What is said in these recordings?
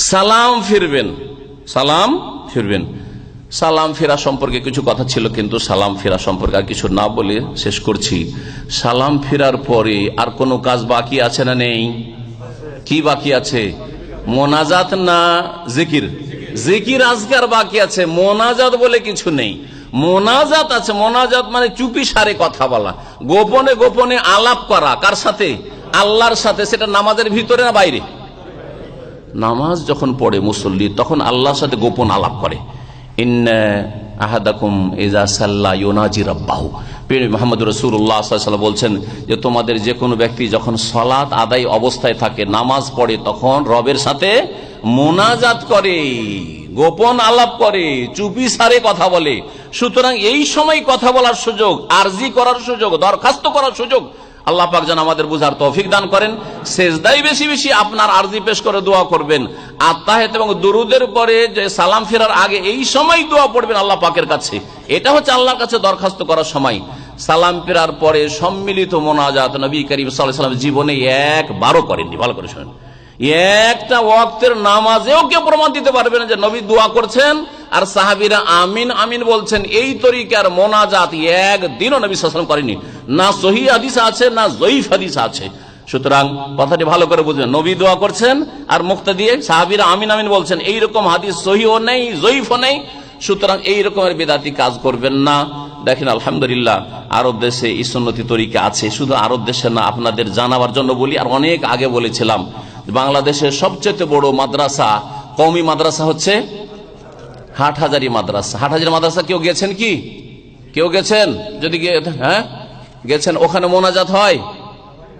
সালাম ফিরবেন। সালাম ফিরবেন। সালাম ফেরা সম্পর্কে কিছু কথা ছিল, কিন্তু সালাম ফেরা সম্পর্কে আর কিছু না বলে শেষ করছি। সালাম ফেরার পরে আর কোনো কাজ বাকি আছে না নেই? কি বাকি আছে? মোনাজাত না জিকির? জিকির আজকার বাকি আছে, মোনাজাত বলে কিছু নেই। মোনাজাত আছে, মোনাজাত মানে চুপি সারে কথা বলা। গোপনে গোপনে আলাপ করা, কার সাথে? আল্লাহর সাথে, সেটা নামাজের ভিতরে না বাইরে? নামাজ যখন পড়ে মুসল্লি, তখন আল্লাহর সাথে গোপন আলাপ করে। আহাদাকুম এজা সাল্লা ইউনাজি রব্বাহু। মোহাম্মদ রসুল্লাহ বলছেন যে, তোমাদের যে কোনো ব্যক্তি যখন সলাৎ আদায় অবস্থায় থাকে, নামাজ পড়ে, তখন রবের সাথে মোনাজাত করে, গোপন আলাপ করে, চুপি সারে কথা বলে। সুতরাং এই সময় কথা বলার সুযোগ, আরজি করার সুযোগ, দরখাস্ত করার সুযোগ আল্লাহ পাক যেন আমাদের বুঝার তৌফিক দান করেন। শেষদাই বেশি বেশি আপনার আরজি পেশ করে দোয়া করবেন। আত্মাহেত এবং দুরুদের পরে যে সালাম ফেরার আগে এই সময় দোয়া পড়বেন আল্লাহ পাকের কাছে। এটা হচ্ছে আল্লাহর কাছে দরখাস্ত করার সময়। সালাম ফেরার পরে সম্মিলিত মোনাজাত নবী করিম সাল্লাম জীবনে একবারও করেননি। ভালো করে শোনেন। একটা ওয়াক্তের নামাজেও কেউ প্রমাণ দিতে পারবে না যে নবী দোয়া করছেন। আর সাহাবিরা আমিন আমিন বলছেন, এই তরিকার মোনাজাত একদিনও নবী সাল্লাম করেনি না সহি হাদিস আছে, না জয়ীফ হাদিস আছে। সুতরাং কথাটি ভালো করে বুঝবেন। নবী দোয়া করছেন আর মুক্তা দিয়ে সাহাবিরা আমিন আমিন বলছেন, এইরকম হাদিস সহিও নেই, জয়ীফও নেই। সুতরাং এই রকমের বেদাতি কাজ করবেন না। দেখেন, আলহামদুলিল্লাহ, আরব দেশে ইসন্নতি তরিকা আছে। শুধু আরব দেশে না, আপনাদের জানাবার জন্য বলি, আর অনেক আগে বলেছিলাম, বাংলাদেশের সবচেয়ে বড় মাদ্রাসা কৌমি মাদ্রাসা হচ্ছে হাটহাজারি মাদ্রাসা। হাটহাজারি মাদ্রাসা কেউ গেছেন কি? কেউ গেছেন? যদি হ্যাঁ? গেছেন, ওখানে মোনাজাত হয়?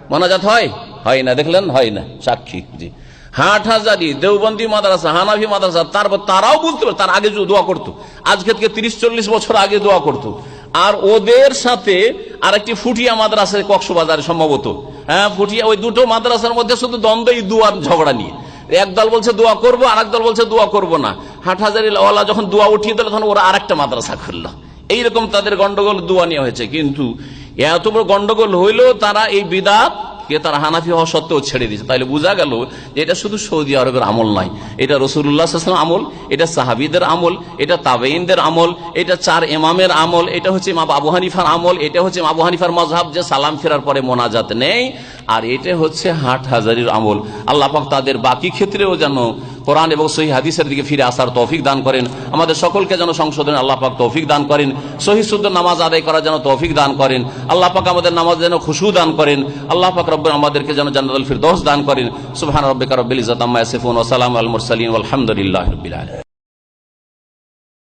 মোনাজাত হয়? হয় না, দেখলেন? হয় না, সাক্ষী, জি। হাট হাজারি দেওবন্দি মাদ্রাসা হানাভি মাদ্রাসা, তারপর তারাও বুঝতে পারে, তার আগে দোয়া করতো। আজকে থেকে তিরিশ চল্লিশ বছর আগে দোয়া করতো। আর ওদের সাথে আর একটি ফুটিয়া মাদ্রাসা, কক্সবাজারে সম্ভবত। হ্যাঁ ফুটিয়া, ওই দুটো মাদ্রাসার মধ্যে শুধু দ্বন্দ্বই দুয়ার ঝগড়া নিয়ে। এক দল বলছে দোয়া করব আর দল বলছে দোয়া করব না। হাট হাজারি ওয়ালা যখন দোয়া উঠিয়ে দিল, তখন ওরা আরেকটা মাদ্রাসা খুললো। এইরকম তাদের গন্ডগোল দোয়া নিয়ে হয়েছে। কিন্তু এত বড় গন্ডগোল হইলেও তারা এই বিদাত কে তার হানাফি হওয়া সত্ত্বেও ছেড়ে দিয়েছে। তাহলে বোঝা গেল যে এটা শুধু সৌদি আরবের আমল নয়, এটা রসুল্লাহাম আমল, এটা সাহাবিদের আমল, এটা তাবেইনদের আমল, এটা চার এমামের আমল, এটা হচ্ছে মা আবু হানিফার আমল, এটা হচ্ছে আবু হানিফার মজাব যে সালাম ফেরার পরে মোনাজাত নেই। আর এটা হচ্ছে হাট হাজারির আমল। আল্লাপাক তাদের বাকি ক্ষেত্রেও যেন কোরআন এবং সহি হাদিসের দিকে ফিরে আসার তৌফিক দান করেন। আমাদের সকলকে যেন সংশোধন আল্লাহ পাক তৌফিক দান করেন। সহি শুদ্ধ নামাজ আদায় করার যেন তৌফিক দান করেন। আল্লাহ পাক আমাদের নামাজ যেন খুশু দান করেন। আল্লাহ পাক রব্ব আমাদেরকে যেন জান্নাতুল ফিরদৌস দান করেন। সুবহান রব্বিকা রব্বিল ইজ্জাতি আম্মা ইয়াসিফুন ওয়া সালামু আল মুরসালিন। রাব্বিল আলামিন।